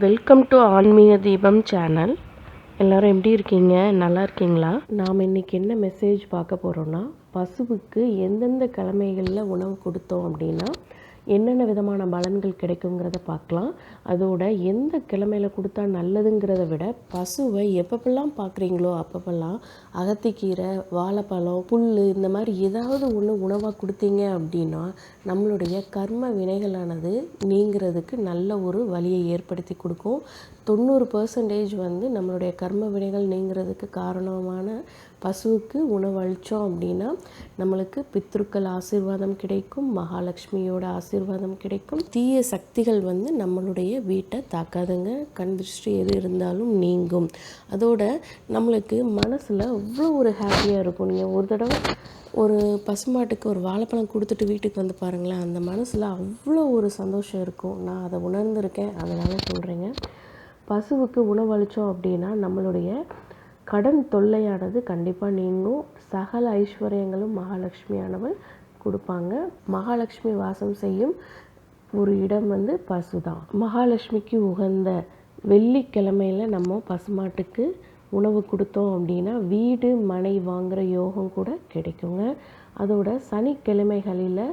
Welcome to ஆன்மீக தீபம் channel எல்லோரும் எப்படி இருக்கீங்க? நல்லா இருக்கீங்களா? நாம் இன்னைக்கு என்ன மெசேஜ் பார்க்க போகிறோன்னா பசுவுக்கு எந்தெந்த கிழமைகளில் உணவு கொடுத்தோம் அப்படின்னா என்னென்ன விதமான பலன்கள் கிடைக்குங்கிறத பார்க்கலாம். அதோட எந்த கிழமையில கொடுத்தா நல்லதுங்கிறத விட பசுவை எப்பப்பெல்லாம் பார்க்குறீங்களோ அப்பப்பெல்லாம் அகத்திக்கீரை வாழைப்பழம் புல் இந்த மாதிரி ஏதாவது ஒன்று உணவாக கொடுத்தீங்க அப்படின்னா நம்மளுடைய கர்ம வினைகளானது நீங்கிறதுக்கு நல்ல ஒரு வழியை ஏற்படுத்தி கொடுக்கும். தொண்ணூறு பர்சன்டேஜ் வந்து நம்மளுடைய கர்ம வினைகள் நீங்கிறதுக்கு காரணமான பசுவுக்கு உணவளித்தோம் அப்படின்னா நம்மளுக்கு பித்ருக்கள் ஆசீர்வாதம் கிடைக்கும் மகாலட்சுமியோட ஆசீர்வாதம் கிடைக்கும். தீய சக்திகள் வந்து நம்மளுடைய வீட்டை தாக்காதுங்க. கண் திருஷ்டி எது இருந்தாலும் நீங்கும். அதோட நம்மளுக்கு மனசில் அவ்வளோ ஒரு ஹாப்பியாக இருக்கும். நீங்கள் ஒரு தடவை ஒரு பசுமாட்டுக்கு ஒரு வாழைப்பழம் கொடுத்துட்டு வீட்டுக்கு வந்து பாருங்களேன். அந்த மனசில் அவ்வளோ ஒரு சந்தோஷம் இருக்கும். நான் அதை உணர்ந்திருக்கேன். அதனால் சொல்கிறேங்க பசுவுக்கு உணவளித்தோம் அப்படின்னா நம்மளுடைய கடன் தொல்லையானது கண்டிப்பாக நீங்கும். சகல ஐஸ்வர்யங்களும் மகாலட்சுமியானவள் கொடுப்பாங்க. மகாலட்சுமி வாசம் செய்யும் ஒரு இடம் வந்து பசு தான் மகாலட்சுமிக்கு உகந்த வெள்ளிக்கிழமையில் நம்ம பசுமாட்டுக்கு உணவு கொடுத்தோம் அப்படின்னா வீடு மனை வாங்குகிற யோகம் கூட கிடைக்குங்க. அதோட சனிக்கிழமைகளில்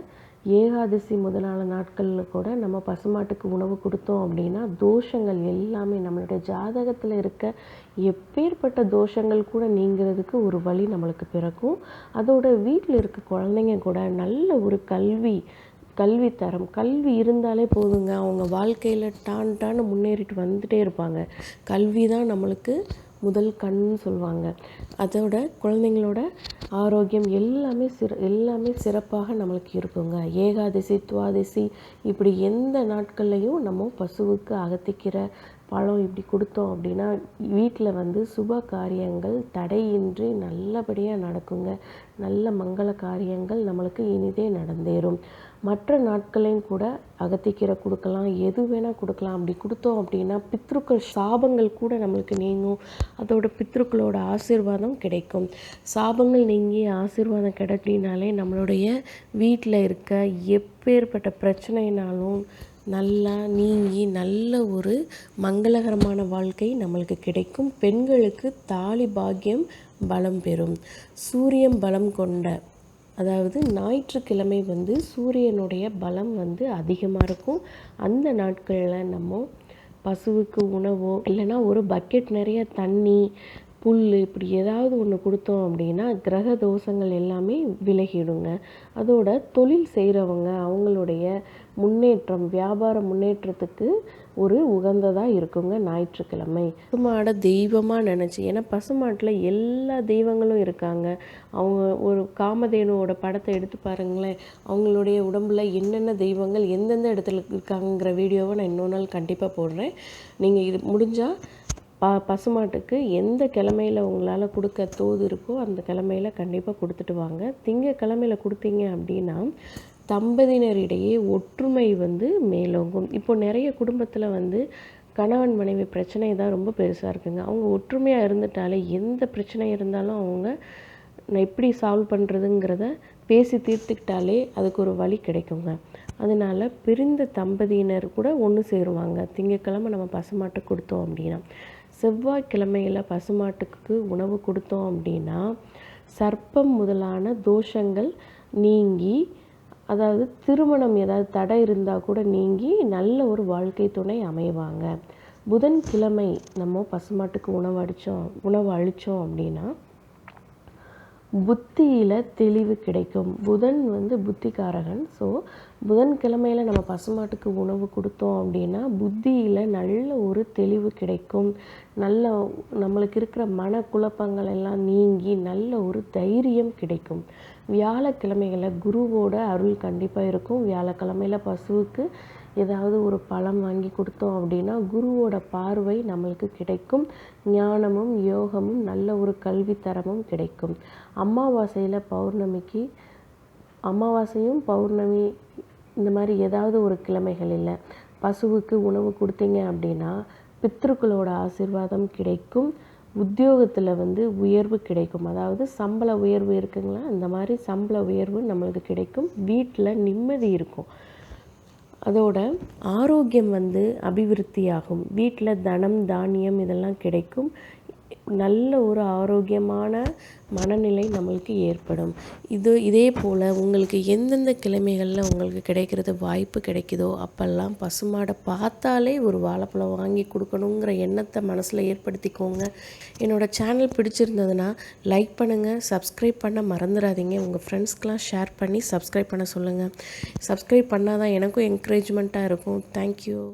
ஏகாதசி முதலான நாட்களில் கூட நம்ம பசுமாட்டுக்கு உணவு கொடுத்தோம் அப்படின்னா தோஷங்கள் எல்லாமே நம்மளுடைய ஜாதகத்தில் இருக்க எப்பேற்பட்ட தோஷங்கள் கூட நீங்கிறதுக்கு ஒரு வழி நம்மளுக்கு பிறக்கும். அதோட வீட்டில் இருக்க குழந்தைங்க கூட நல்ல ஒரு கல்வி கல்வி தரம் கல்வி இருந்தாலே போதுங்க. அவங்க வாழ்க்கையில் டான் டான்னு முன்னேறிட்டு வந்துட்டே இருப்பாங்க. கல்வி தான் நம்மளுக்கு முதல் கண்ணுன்னு சொல்லுவாங்க அதோட குழந்தைங்களோட ஆரோக்கியம் எல்லாமே சிற எல்லாமே சிறப்பாக நம்மளுக்கு இருக்குங்க. ஏகாதசி துவாதசி இப்படி எந்த நாட்கள்லையும் நம்ம பசுவுக்கு அகத்திக்கிற பழம் இப்படி கொடுத்தோம் அப்படின்னா வீட்டில் வந்து சுப காரியங்கள் தடையின்றி நல்லபடியாக நடக்குங்க. நல்ல மங்கள காரியங்கள் நம்மளுக்கு இனிதே நடந்தேறும். மற்ற நாட்களையும் கூட அகத்திக்கீரை கொடுக்கலாம் எது வேணால் கொடுக்கலாம். அப்படி கொடுத்தோம் அப்படின்னா பித்ருக்கள் சாபங்கள் கூட நம்மளுக்கு நீங்கும். அதோட பித்ருக்களோட ஆசீர்வாதம் கிடைக்கும். சாபங்கள் நீங்கி ஆசீர்வாதம் கிடைக்கினாலே நம்மளுடைய வீட்டில் இருக்க எப்பேற்பட்ட பிரச்சனைனாலும் நல்லா நீங்கி நல்ல ஒரு மங்களகரமான வாழ்க்கை நம்மளுக்கு கிடைக்கும். பெண்களுக்கு தாலி பாக்கியம் பலம் பெறும். சூரியன் பலம் கொண்ட அதாவது ஞாயிற்றுக்கிழமை வந்து சூரியனுடைய பலம் வந்து அதிகமாக இருக்கும். அந்த நாட்களில் நம்ம பசுவுக்கு உணவோ இல்லைன்னா ஒரு பக்கெட் நிறைய தண்ணி புல் இப்படி ஏதாவது ஒன்று கொடுத்தோம் அப்படின்னா கிரக தோஷங்கள் எல்லாமே விலகிடுங்க. அதோட தொழில் செய்கிறவங்க அவங்களுடைய முன்னேற்றம் வியாபார முன்னேற்றத்துக்கு ஒரு உகந்ததாக இருக்குங்க ஞாயிற்றுக்கிழமை. பசுமாடை தெய்வமாக நினச்சி ஏன்னா பசுமாட்டில் எல்லா தெய்வங்களும் இருக்காங்க. அவங்க ஒரு காமதேனுவோட படத்தை எடுத்து பாருங்களேன். அவங்களுடைய உடம்புல என்னென்ன தெய்வங்கள் எந்தெந்த இடத்துல இருக்காங்கிற வீடியோவை நான் இன்னொரு நாள் கண்டிப்பாக போடுறேன். நீங்கள் இது முடிஞ்சால் ப பசுமாட்டுக்கு எந்த கிழமையில் உங்களால் கொடுக்க தோது இருக்கோ அந்த கிழமையில் கண்டிப்பாக கொடுத்துட்டு வாங்க. திங்கக்கிழமையில கொடுத்தீங்க அப்படின்னா தம்பதியினரிடையே ஒற்றுமை வந்து மேலோங்கும். இப்போ நிறைய குடும்பத்தில் வந்து கணவன் மனைவி பிரச்சனை தான் ரொம்ப பெருசாக இருக்குங்க. அவங்க ஒற்றுமையாக இருந்துட்டாலே எந்த பிரச்சனை இருந்தாலும் அவங்க நான் எப்படி சால்வ் பண்ணுறதுங்கிறத பேசி தீர்த்துக்கிட்டாலே அதுக்கு ஒரு வழி கிடைக்குங்க. அதனால் பிரிந்த தம்பதியினர் கூட ஒன்று சேருவாங்க. திங்கக்கிழமை நம்ம பசுமாட்டு கொடுத்தோம் அப்படின்னா. செவ்வாய்க்கிழமையில் பசுமாட்டுக்கு உணவு கொடுத்தோம் அப்படின்னா சர்ப்பம் முதலான தோஷங்கள் நீங்கி அதாவது திருமணம் ஏதாவது தடை இருந்தால் கூட நீங்கி நல்ல ஒரு வாழ்க்கை துணை அமைவாங்க. புதன்கிழமை நம்ம பசுமாட்டுக்கு உணவு அடித்தோம் உணவு அழித்தோம் அப்படின்னா புத்தியில் தெளிவு கிடைக்கும். புதன் வந்து புத்திகாரகன் ஸோ புதன்கிழமையில் நம்ம பசுமாட்டுக்கு உணவு கொடுத்தோம் அப்படின்னா புத்தியில் நல்ல ஒரு தெளிவு கிடைக்கும். நல்ல நம்மளுக்கு இருக்கிற மனக்குழப்பங்கள் எல்லாம் நீங்கி நல்ல ஒரு தைரியம் கிடைக்கும். வியாழக்கிழமைகளில் குருவோட அருள் கண்டிப்பாக இருக்கும். வியாழக்கிழமையில் பசுவுக்கு ஏதாவது ஒரு பழம் வாங்கி கொடுத்தோம் அப்படின்னா குருவோட பார்வை நம்மளுக்கு கிடைக்கும். ஞானமும் யோகமும் நல்ல ஒரு கல்வித்தரமும் கிடைக்கும். அமாவாசையில் பௌர்ணமிக்கு அமாவாசையும் பௌர்ணமி இந்த மாதிரி ஏதாவது ஒரு கிழமைகள் இல்லை. பசுவுக்கு உணவு கொடுத்தீங்க அப்படின்னா பித்ருக்களோட ஆசீர்வாதம் கிடைக்கும். உத்தியோகத்தில் வந்து உயர்வு கிடைக்கும். அதாவது சம்பள உயர்வு இருக்குங்களா? அந்த மாதிரி சம்பள உயர்வு நம்மளுக்கு கிடைக்கும். வீட்டில் நிம்மதி இருக்கும். அதோட ஆரோக்கியம் வந்து அபிவிருத்தியாகும். வீட்டில் தனம் தானியம் இதெல்லாம் கிடைக்கும். நல்ல ஒரு ஆரோக்கியமான மனநிலை நம்மளுக்கு ஏற்படும். இது இதே போல் உங்களுக்கு எந்தெந்த கிழமைகளில் உங்களுக்கு கிடைக்கிறது வாய்ப்பு கிடைக்குதோ அப்போல்லாம் பசுமாடை பார்த்தாலே ஒரு வாழைப்பழம் வாங்கி கொடுக்கணுங்கிற எண்ணத்தை மனசில் ஏற்படுத்திக்கோங்க. என்னோடய சேனல் பிடிச்சிருந்ததுன்னா லைக் பண்ணுங்கள் சப்ஸ்கிரைப் பண்ண மறந்துடாதீங்க. உங்கள் ஃப்ரெண்ட்ஸ்க்கெலாம் ஷேர் பண்ணி சப்ஸ்கிரைப் பண்ண சொல்லுங்கள் சப்ஸ்கிரைப் பண்ணால் தான் எனக்கும் என்கரேஜ்மெண்ட்டாக இருக்கும். தேங்க்யூ